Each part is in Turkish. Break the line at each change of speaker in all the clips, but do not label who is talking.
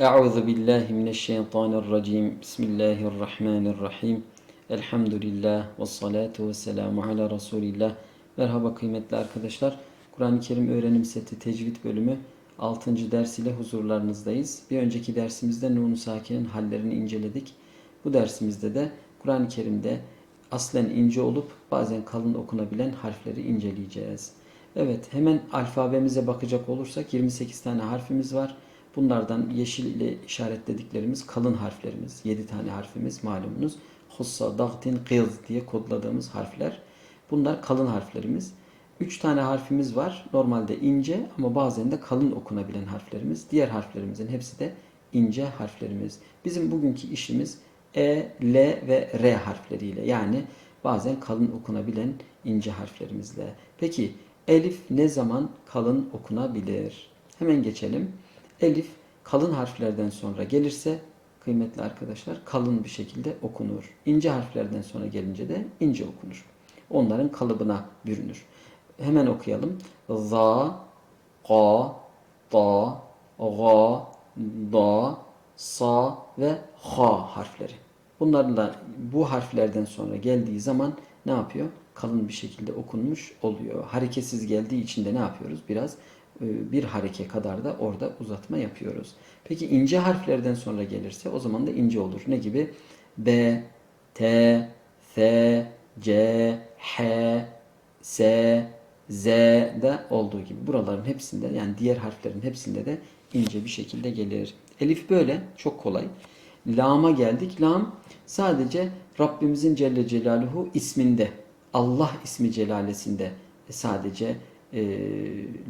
Euzu billahi mineşşeytanirracim. Bismillahirrahmanirrahim. Elhamdülillah ve salatu ve selamu ala Resulillah. Merhaba kıymetli arkadaşlar. Kur'an-ı Kerim öğrenim seti tecvid bölümü 6. ders ile huzurlarınızdayız. Bir önceki dersimizde Nun-u Sakin'in hallerini inceledik. Bu dersimizde de Kur'an-ı Kerim'de aslen ince olup bazen kalın okunabilen harfleri inceleyeceğiz. Evet hemen alfabemize bakacak olursak 28 tane harfimiz var. Bunlardan yeşil ile işaretlediklerimiz kalın harflerimiz. 7 tane harfimiz malumunuz. Hussa, dağtin, kıyız diye kodladığımız harfler. Bunlar kalın harflerimiz. 3 tane harfimiz var. Normalde ince ama bazen de kalın okunabilen harflerimiz. Diğer harflerimizin hepsi de ince harflerimiz. Bizim bugünkü işimiz E, L ve R harfleriyle. Yani bazen kalın okunabilen ince harflerimizle. Peki elif ne zaman kalın okunabilir? Hemen geçelim. Elif kalın harflerden sonra gelirse kıymetli arkadaşlar kalın bir şekilde okunur. İnce harflerden sonra gelince de ince okunur. Onların kalıbına bürünür. Hemen okuyalım. Za, ga, da, ga, da, sa ve ha harfleri. Bunlarla bu harflerden sonra geldiği zaman ne yapıyor? Kalın bir şekilde okunmuş oluyor. Hareketsiz geldiği için de ne yapıyoruz? Biraz bir hareke kadar da orada uzatma yapıyoruz. Peki ince harflerden sonra gelirse o zaman da ince olur. Ne gibi? B, T, F, C, H, S, Z'de olduğu gibi buraların hepsinde yani diğer harflerin hepsinde de ince bir şekilde gelir. Elif böyle çok kolay. Lam'a geldik. Lam sadece Rabbimizin Celle Celaluhu isminde Allah ismi celalesinde sadece e,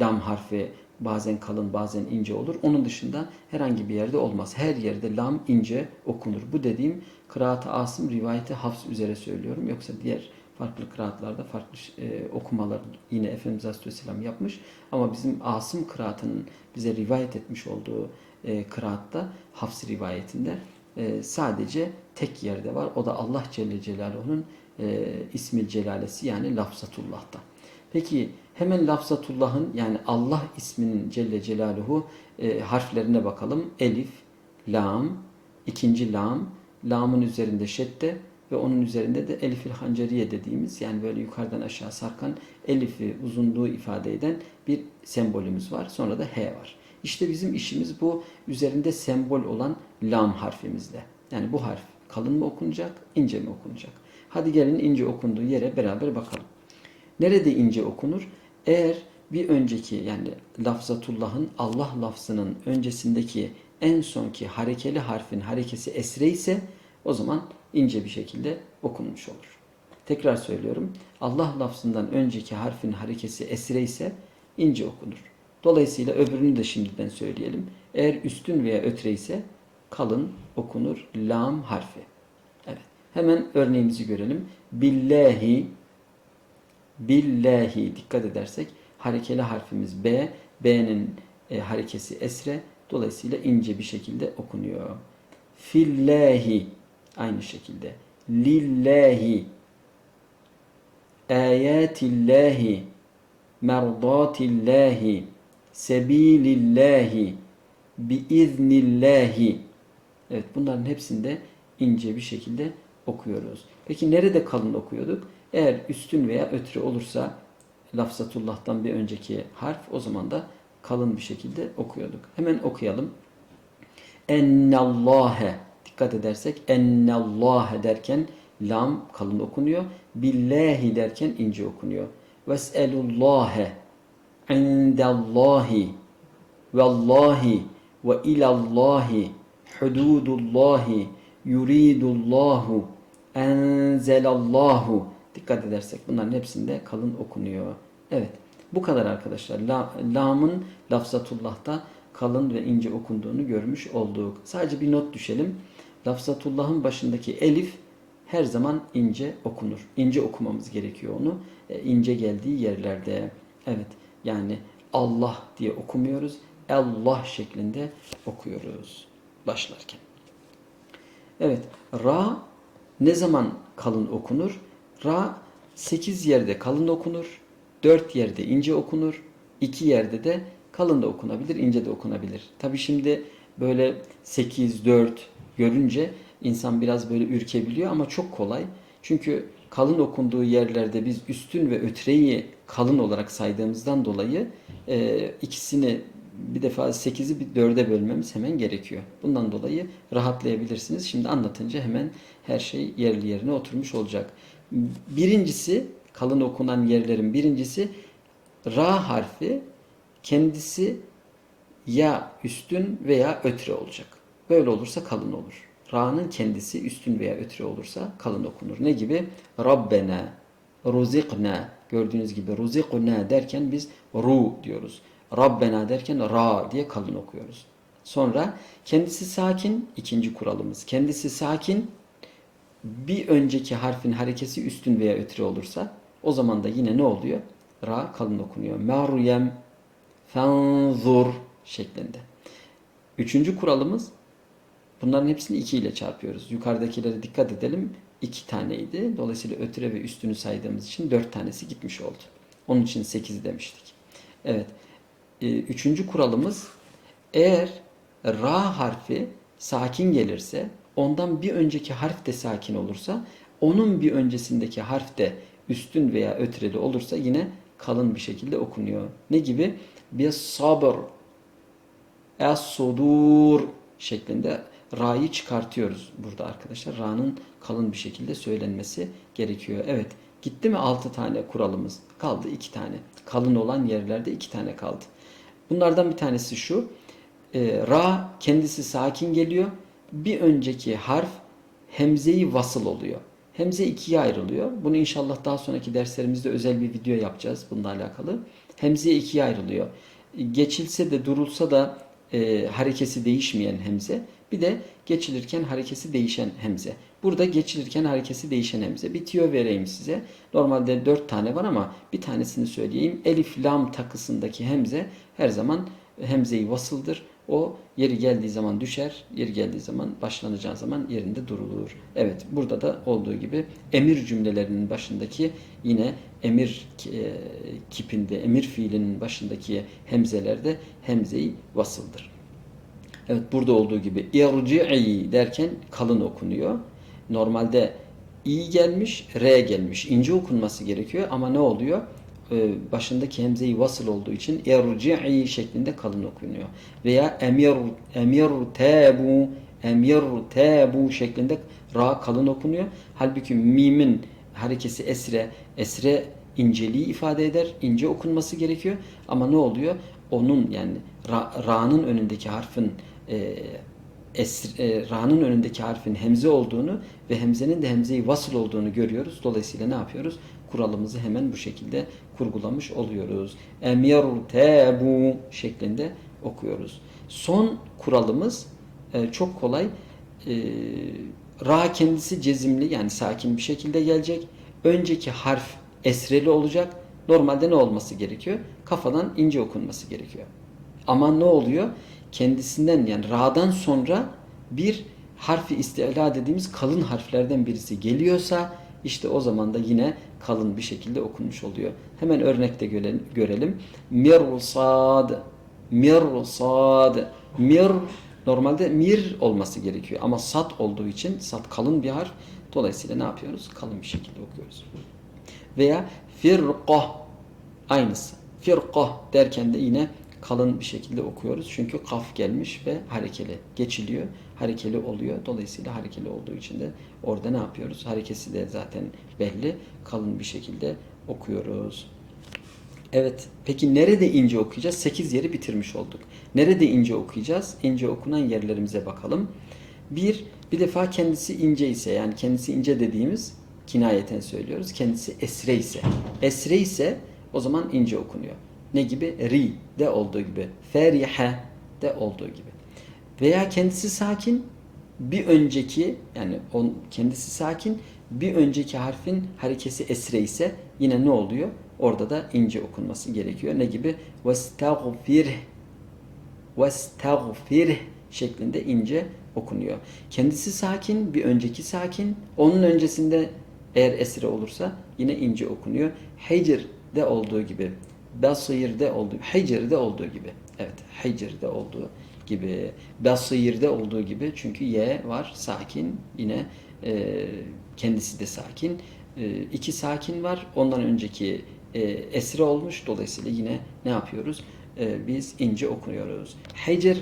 lam harfi bazen kalın bazen ince olur. Onun dışında herhangi bir yerde olmaz. Her yerde lam ince okunur. Bu dediğim kıraat-ı Asım rivayeti Hafs üzere söylüyorum. Yoksa diğer farklı kıraatlarda farklı e, okumalar yine Efendimiz Aleyhisselam yapmış. Ama bizim Asım kıraatının bize rivayet etmiş olduğu e, kıraatta Hafs rivayetinde e, sadece tek yerde var. O da Allah Celle Celaluhu'nun e, ismi celalesi yani lafzatullah'ta. Peki hemen lafzatullah'ın yani Allah isminin Celle Celaluhu e, harflerine bakalım. Elif, lam, ikinci lam, lamın üzerinde şedde ve onun üzerinde de elifil hanceriye dediğimiz yani böyle yukarıdan aşağı sarkan elifi uzunluğu ifade eden bir sembolümüz var. Sonra da H var. İşte bizim işimiz bu üzerinde sembol olan lam harfimizle. Yani bu harf kalın mı okunacak, ince mi okunacak? Hadi gelin ince okunduğu yere beraber bakalım. Nerede ince okunur? Eğer bir önceki yani lafzatullah'ın Allah lafzının öncesindeki en sonki harekeli harfin harekesi esre ise o zaman ince bir şekilde okunmuş olur. Tekrar söylüyorum. Allah lafzından önceki harfin harekesi esre ise ince okunur. Dolayısıyla öbürünü de şimdiden söyleyelim. Eğer üstün veya ötre ise kalın okunur lam harfi. Evet. Hemen örneğimizi görelim. Billahi billahi dikkat edersek harekeli harfimiz B. B'nin e, harekesi esre. Dolayısıyla ince bir şekilde okunuyor. Fillahi aynı şekilde. Lillahi ayatillahi merdatillahi sebilillahi biiznillahi Evet bunların hepsinde ince bir şekilde okuyoruz. Peki nerede kalın okuyorduk? Eğer üstün veya ötre olursa lafzatullah'tan bir önceki harf o zaman da kalın bir şekilde okuyorduk. Hemen okuyalım. Ennallâhe dikkat edersek ennallâhe derken lam kalın okunuyor. Billahi derken ince okunuyor. Ves'elullâhe indallâhi vallahi ve ilallahi hududullahi yuridullahu enzelallahu dikkat edersek bunların hepsinde kalın okunuyor. Evet bu kadar arkadaşlar. La, lamın lafzatullah'ta kalın ve ince okunduğunu görmüş olduk. Sadece bir not düşelim. Lafzatullah'ın başındaki elif her zaman ince okunur. İnce okumamız gerekiyor onu. E, ince geldiği yerlerde. Evet yani Allah diye okumuyoruz. Allah şeklinde okuyoruz başlarken. Evet, ra ne zaman kalın okunur? Ra 8 yerde kalın okunur, 4 yerde ince okunur, 2 yerde de kalın da okunabilir, ince de okunabilir. Tabi şimdi böyle 8, 4 görünce insan biraz böyle ürkebiliyor ama çok kolay. Çünkü kalın okunduğu yerlerde biz üstün ve ötreyi kalın olarak saydığımızdan dolayı e, ikisini bir defa 8'i bir 4'e bölmemiz hemen gerekiyor. Bundan dolayı rahatlayabilirsiniz. Şimdi anlatınca hemen her şey yerli yerine oturmuş olacak. Birincisi kalın okunan yerlerin birincisi ra harfi kendisi ya üstün veya ötre olacak. Böyle olursa kalın olur. Ra'nın kendisi üstün veya ötre olursa kalın okunur. Ne gibi? Rabbena, ruzikna. Gördüğünüz gibi ruzikna derken biz ru diyoruz. Rabbena derken ra diye kalın okuyoruz. Sonra kendisi sakin ikinci kuralımız. Kendisi sakin bir önceki harfin harekesi üstün veya ötre olursa o zaman da yine ne oluyor? Ra kalın okunuyor. Meryem fenzur şeklinde. Üçüncü kuralımız bunların hepsini 2 ile çarpıyoruz. Yukarıdakilere dikkat edelim. 2 taneydi. Dolayısıyla ötüre ve üstünü saydığımız için 4 tanesi gitmiş oldu. Onun için 8 demiştik. Evet. Ee, Üçüncü kuralımız eğer ra harfi sakin gelirse ondan bir önceki harf de sakin olursa onun bir öncesindeki harf de üstün veya ötreli olursa yine kalın bir şekilde okunuyor. Ne gibi? Bir sabır Es-sudur şeklinde ra'yı çıkartıyoruz burada arkadaşlar. Ra'nın kalın bir şekilde söylenmesi gerekiyor. Evet. Gitti mi 6 tane kuralımız? Kaldı 2 tane. Kalın olan yerlerde 2 tane kaldı. Bunlardan bir tanesi şu. E, ra kendisi sakin geliyor. Bir önceki harf hemzeyi vasıl oluyor. Hemze ikiye ayrılıyor. Bunu inşallah daha sonraki derslerimizde özel bir video yapacağız bununla alakalı. Hemze ikiye ayrılıyor. Geçilse de durulsa da e, harekesi değişmeyen hemze. Bir de geçilirken harekesi değişen hemze. Burada geçilirken harekesi değişen hemze. Bir tüyo vereyim size. Normalde dört tane var ama bir tanesini söyleyeyim. Elif lam takısındaki hemze her zaman hemzeyi vasıldır. O yeri geldiği zaman düşer, yeri geldiği zaman başlanacağı zaman yerinde durulur. Evet, burada da olduğu gibi emir cümlelerinin başındaki yine emir e, kipinde, emir fiilinin başındaki hemzelerde hemzeyi vasıldır. Evet, burada olduğu gibi irci'i derken kalın okunuyor. Normalde i gelmiş, r gelmiş. ince okunması gerekiyor ama ne oluyor? Ee, başındaki hemzeyi vasıl olduğu için irci'i şeklinde kalın okunuyor. Veya emir emir tabu emir tabu şeklinde ra kalın okunuyor. Halbuki mimin harekesi esre esre inceliği ifade eder. ince okunması gerekiyor. Ama ne oluyor? Onun yani ra, ra'nın önündeki harfin e, e, ra'nın önündeki harfin hemze olduğunu ve hemzenin de hemzeyi vasıl olduğunu görüyoruz. Dolayısıyla ne yapıyoruz? Kuralımızı hemen bu şekilde kurgulamış oluyoruz. Emir tebu şeklinde okuyoruz. Son kuralımız e, çok kolay. E, ra kendisi cezimli yani sakin bir şekilde gelecek. Önceki harf esreli olacak. Normalde ne olması gerekiyor? Kafadan ince okunması gerekiyor. Ama ne oluyor? Kendisinden yani ra'dan sonra bir harfi istila dediğimiz kalın harflerden birisi geliyorsa işte o zaman da yine kalın bir şekilde okunmuş oluyor. Hemen örnekte görelim. Mirsad Mirsad Mir normalde mir olması gerekiyor ama sat olduğu için sat kalın bir harf. Dolayısıyla ne yapıyoruz? Kalın bir şekilde okuyoruz. Veya firqah aynısı. Firqah derken de yine kalın bir şekilde okuyoruz. Çünkü kaf gelmiş ve harekeli. Geçiliyor. Harekeli oluyor. Dolayısıyla harekeli olduğu için de orada ne yapıyoruz? Harekesi de zaten belli. Kalın bir şekilde okuyoruz. Evet. Peki nerede ince okuyacağız? 8 yeri bitirmiş olduk. Nerede ince okuyacağız? İnce okunan yerlerimize bakalım. Bir, bir defa kendisi ince ise yani kendisi ince dediğimiz kinayeten söylüyoruz. Kendisi esre ise. Esre ise o zaman ince okunuyor. Ne gibi? Ri de olduğu gibi. Ferihe de olduğu gibi. Veya kendisi sakin bir önceki yani on, kendisi sakin bir önceki harfin harekesi esre ise yine ne oluyor? Orada da ince okunması gerekiyor. Ne gibi? Vestagfir Vestagfir şeklinde ince okunuyor. Kendisi sakin, bir önceki sakin. Onun öncesinde eğer esre olursa yine ince okunuyor. Hecr de olduğu gibi. Basir'de olduğu, Hicr'de olduğu gibi. Evet, Hicr'de olduğu gibi. Basir'de olduğu gibi çünkü Y var sakin yine e, kendisi de sakin. E, iki sakin var. Ondan önceki e, esre olmuş. Dolayısıyla yine ne yapıyoruz? E, biz ince okuyoruz. Hecr,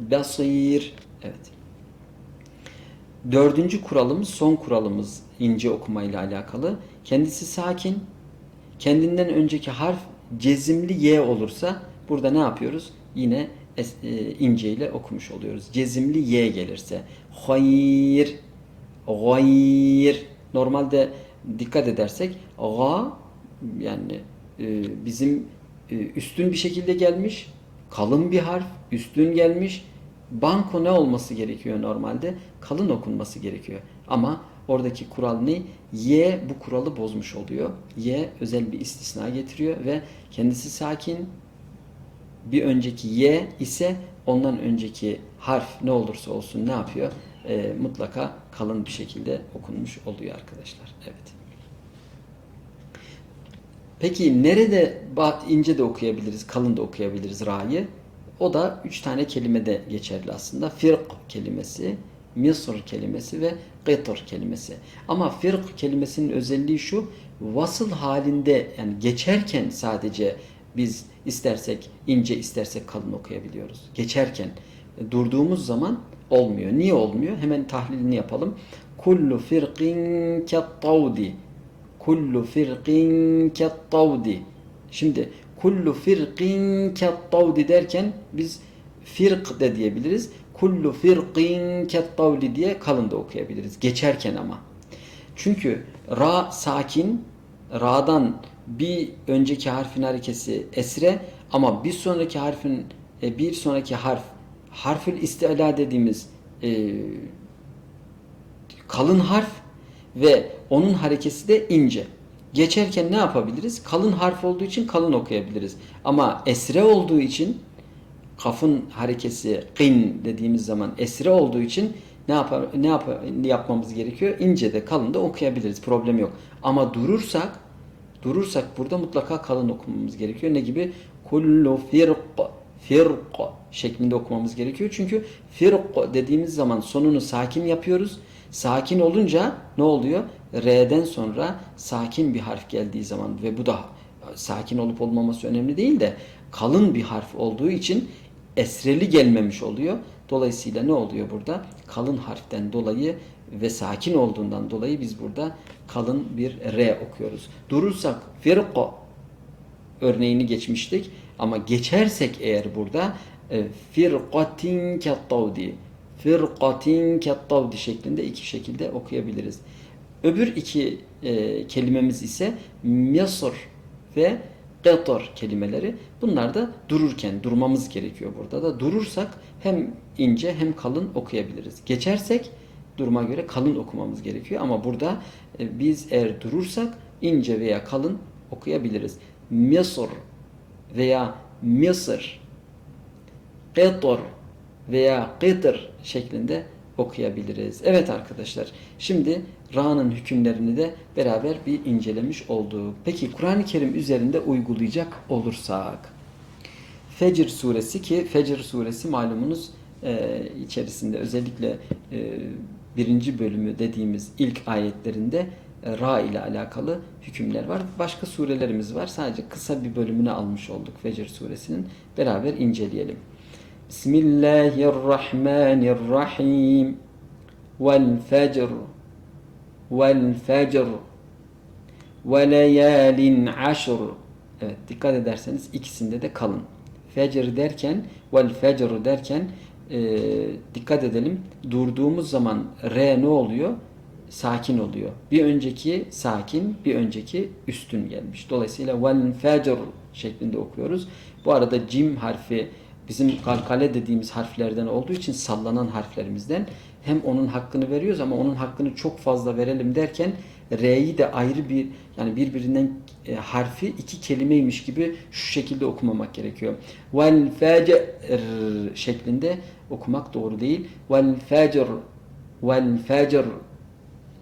basir. Evet. Dördüncü kuralımız, son kuralımız ince okumayla alakalı. Kendisi sakin. Kendinden önceki harf cezimli Y olursa burada ne yapıyoruz? Yine ince ile okumuş oluyoruz. Cezimli Y gelirse. Hayır, gayr. Normalde dikkat edersek ga yani e, bizim e, üstün bir şekilde gelmiş. Kalın bir harf, üstün gelmiş. Banko ne olması gerekiyor normalde? Kalın okunması gerekiyor. Ama oradaki kural ne? Y bu kuralı bozmuş oluyor. Y özel bir istisna getiriyor ve kendisi sakin. Bir önceki Y ise ondan önceki harf ne olursa olsun ne yapıyor? Ee, mutlaka kalın bir şekilde okunmuş oluyor arkadaşlar. Evet. Peki nerede ince de okuyabiliriz, kalın da okuyabiliriz ra'yı? O da üç tane kelimede geçerli aslında. Firq kelimesi, Mısır kelimesi ve Qitr kelimesi. Ama firq kelimesinin özelliği şu, vasıl halinde yani geçerken sadece biz istersek ince istersek kalın okuyabiliyoruz. Geçerken durduğumuz zaman olmuyor. Niye olmuyor? Hemen tahlilini yapalım. Kullu firqin kettavdi. Kullu firqin kettavdi. Şimdi kullu firqin kettavdi derken biz firq de diyebiliriz. Kullu firqin kettavdi diye kalın da okuyabiliriz. Geçerken ama. Çünkü ra sakin, ra'dan bir önceki harfin harekesi esre ama bir sonraki harfin e, bir sonraki harf harfül istila dediğimiz e, kalın harf ve onun harekesi de ince. Geçerken ne yapabiliriz? Kalın harf olduğu için kalın okuyabiliriz. Ama esre olduğu için kafın harekesi qin dediğimiz zaman esre olduğu için ne yapar ne yapar, yapmamız gerekiyor? İnce de kalın da okuyabiliriz. Problem yok. Ama durursak durursak burada mutlaka kalın okumamız gerekiyor. Ne gibi? Kullu firq firq şeklinde okumamız gerekiyor. Çünkü firq dediğimiz zaman sonunu sakin yapıyoruz. Sakin olunca ne oluyor? R'den sonra sakin bir harf geldiği zaman ve bu da sakin olup olmaması önemli değil de kalın bir harf olduğu için esreli gelmemiş oluyor. Dolayısıyla ne oluyor burada? Kalın harften dolayı ve sakin olduğundan dolayı biz burada kalın bir R okuyoruz. Durursak firqa örneğini geçmiştik ama geçersek eğer burada e, firqatin kettavdi firqatin kettavdi şeklinde iki şekilde okuyabiliriz. Öbür iki e, kelimemiz ise Mısır ve Qatr kelimeleri. Bunlar da dururken durmamız gerekiyor burada da. Durursak hem ince hem kalın okuyabiliriz. Geçersek duruma göre kalın okumamız gerekiyor ama burada e, biz eğer durursak ince veya kalın okuyabiliriz. Mısır veya Mısır Qatr veya Qitr şeklinde okuyabiliriz. Evet arkadaşlar şimdi Ra'nın hükümlerini de beraber bir incelemiş olduk. Peki Kur'an-ı Kerim üzerinde uygulayacak olursak Fecr suresi ki Fecr suresi malumunuz e, içerisinde özellikle e, birinci bölümü dediğimiz ilk ayetlerinde e, Ra ile alakalı hükümler var. Başka surelerimiz var. Sadece kısa bir bölümünü almış olduk Fecr suresinin. Beraber inceleyelim. Bismillahirrahmanirrahim. Vel fecr. Vel fecr. Ve leyalin aşr. Evet dikkat ederseniz ikisinde de kalın. Fecr derken vel fecr derken e, dikkat edelim. Durduğumuz zaman re ne oluyor? Sakin oluyor. Bir önceki sakin, bir önceki üstün gelmiş. Dolayısıyla vel fecr şeklinde okuyoruz. Bu arada cim harfi bizim kalkale dediğimiz harflerden olduğu için sallanan harflerimizden hem onun hakkını veriyoruz ama onun hakkını çok fazla verelim derken R'yi de ayrı bir yani birbirinden e, harfi iki kelimeymiş gibi şu şekilde okumamak gerekiyor. Vel fecr şeklinde okumak doğru değil. Vel fecr vel fecr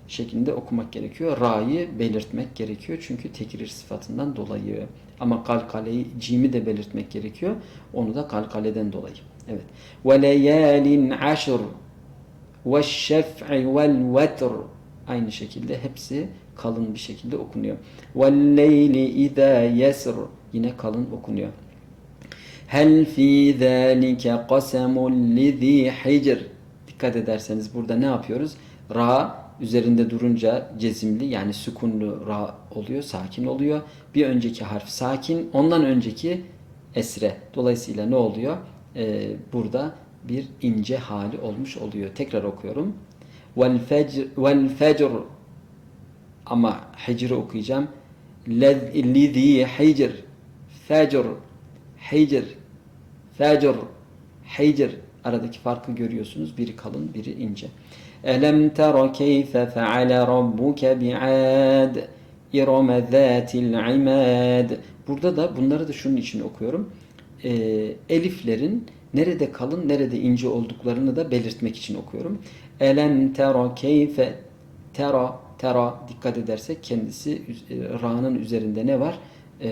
şeklinde okumak gerekiyor. Ra'yı belirtmek gerekiyor. Çünkü tekrir sıfatından dolayı. Ama kalkaleyi, cimi de belirtmek gerekiyor. Onu da kalkaleden dolayı. Evet. Ve leyalin aşr ve şef'i vel vetr aynı şekilde hepsi kalın bir şekilde okunuyor. Ve leyli izâ yesr yine kalın okunuyor. Hel fi zâlike qasemun lizî hicr Dikkat ederseniz burada ne yapıyoruz? Ra üzerinde durunca cezimli yani sükunlu ra oluyor, sakin oluyor. Bir önceki harf sakin, ondan önceki esre. Dolayısıyla ne oluyor? Ee, burada bir ince hali olmuş oluyor. Tekrar okuyorum. Vel fecr, ama hicri okuyacağım. Lizî hicr, fecr, hicr, fecr, hicr. Aradaki farkı görüyorsunuz. Biri kalın, biri ince. Elem tera keyfe feale rabbuke bi'ad İrame zâtil imad. Burada da bunları da şunun için okuyorum. Ee, eliflerin nerede kalın, nerede ince olduklarını da belirtmek için okuyorum. Elem tera keyfe tera tera dikkat edersek kendisi e, ra'nın üzerinde ne var? Ee,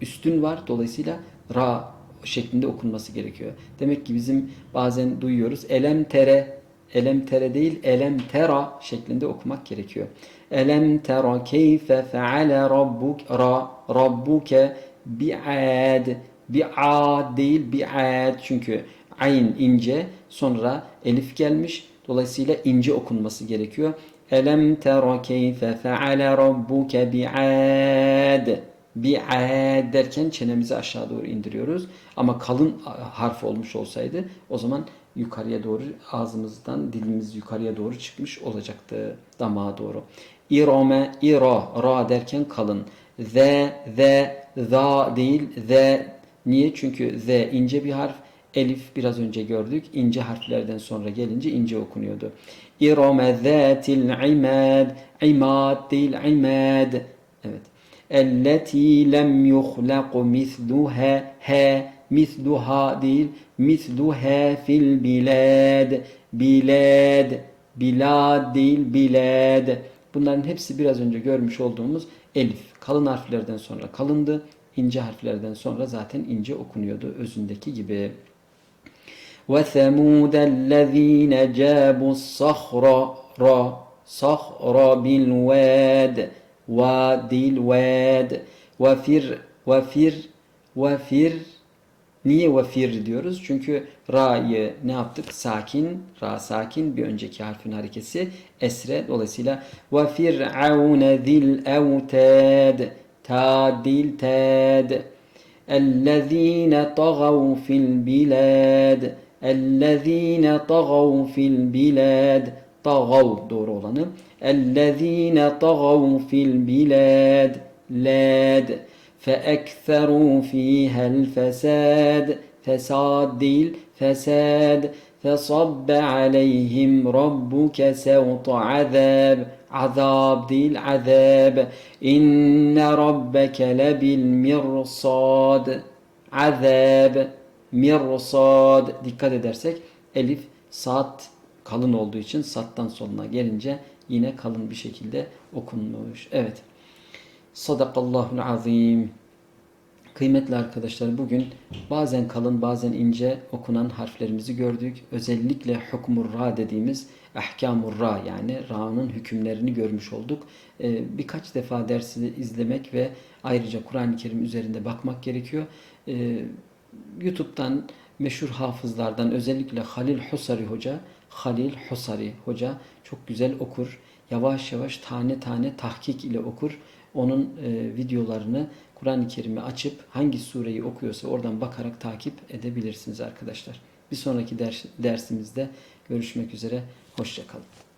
üstün var. Dolayısıyla ra şeklinde okunması gerekiyor. Demek ki bizim bazen duyuyoruz. Elem tere, elem tere değil, elem tera şeklinde okumak gerekiyor. Elem tera keyfe feale rabbuk ra rabbuke bi'ad bi'ad değil bi'ad çünkü ayn ince sonra elif gelmiş. Dolayısıyla ince okunması gerekiyor. Elem tera keyfe feale rabbuke bi'ad bi'ad derken çenemizi aşağı doğru indiriyoruz. Ama kalın harf olmuş olsaydı o zaman yukarıya doğru ağzımızdan dilimiz yukarıya doğru çıkmış olacaktı damağa doğru. İrame, ira, ra derken kalın. Ze, ze, za değil, ze. Niye? Çünkü ze ince bir harf. Elif biraz önce gördük. ince harflerden sonra gelince ince okunuyordu. İrame zâtil imad. İmad değil, imad. Evet. Elleti lem yuhlaq misluha ha misluha değil misluha fil bilad bilad bilad değil bilad bunların hepsi biraz önce görmüş olduğumuz elif kalın harflerden sonra kalındı ince harflerden sonra zaten ince okunuyordu özündeki gibi وثمود الذين جابوا الصخر را صخر بالواد va değil ved vafir vafir vafir Niye vafir diyoruz? Çünkü ra'yı ne yaptık? Sakin, ra sakin bir önceki harfin harekesi esre. Dolayısıyla vafir avne zil evtad ta dil tad ellezine tagav fil bilad ellezine tagav fil bilad tagav doğru olanı ellezine tagav fil bilad lad فَاَكْثَرُوا ف۪يهَا الْفَسَادِ Fesad değil, fesad. فَصَبَّ عَلَيْهِمْ رَبُّكَ سَوْطَ عَذَابٍ Azab değil, azab. İnne rabbeke lebil mirsad. Azab, mirsad. Dikkat edersek elif, sat kalın olduğu için sattan sonuna gelince yine kalın bir şekilde okunmuş. Evet. Sadakallahul azim. Kıymetli arkadaşlar bugün bazen kalın bazen ince okunan harflerimizi gördük. Özellikle hukmur ra dediğimiz ahkamur ra yani ra'nın hükümlerini görmüş olduk. Ee, birkaç defa dersi izlemek ve ayrıca Kur'an-ı Kerim üzerinde bakmak gerekiyor. Ee, YouTube'dan meşhur hafızlardan özellikle Halil Husari Hoca Halil Husari Hoca çok güzel okur. Yavaş yavaş tane tane tahkik ile okur. Onun e, videolarını Kur'an-ı Kerim'i açıp hangi sureyi okuyorsa oradan bakarak takip edebilirsiniz arkadaşlar. Bir sonraki ders, dersimizde görüşmek üzere. Hoşçakalın.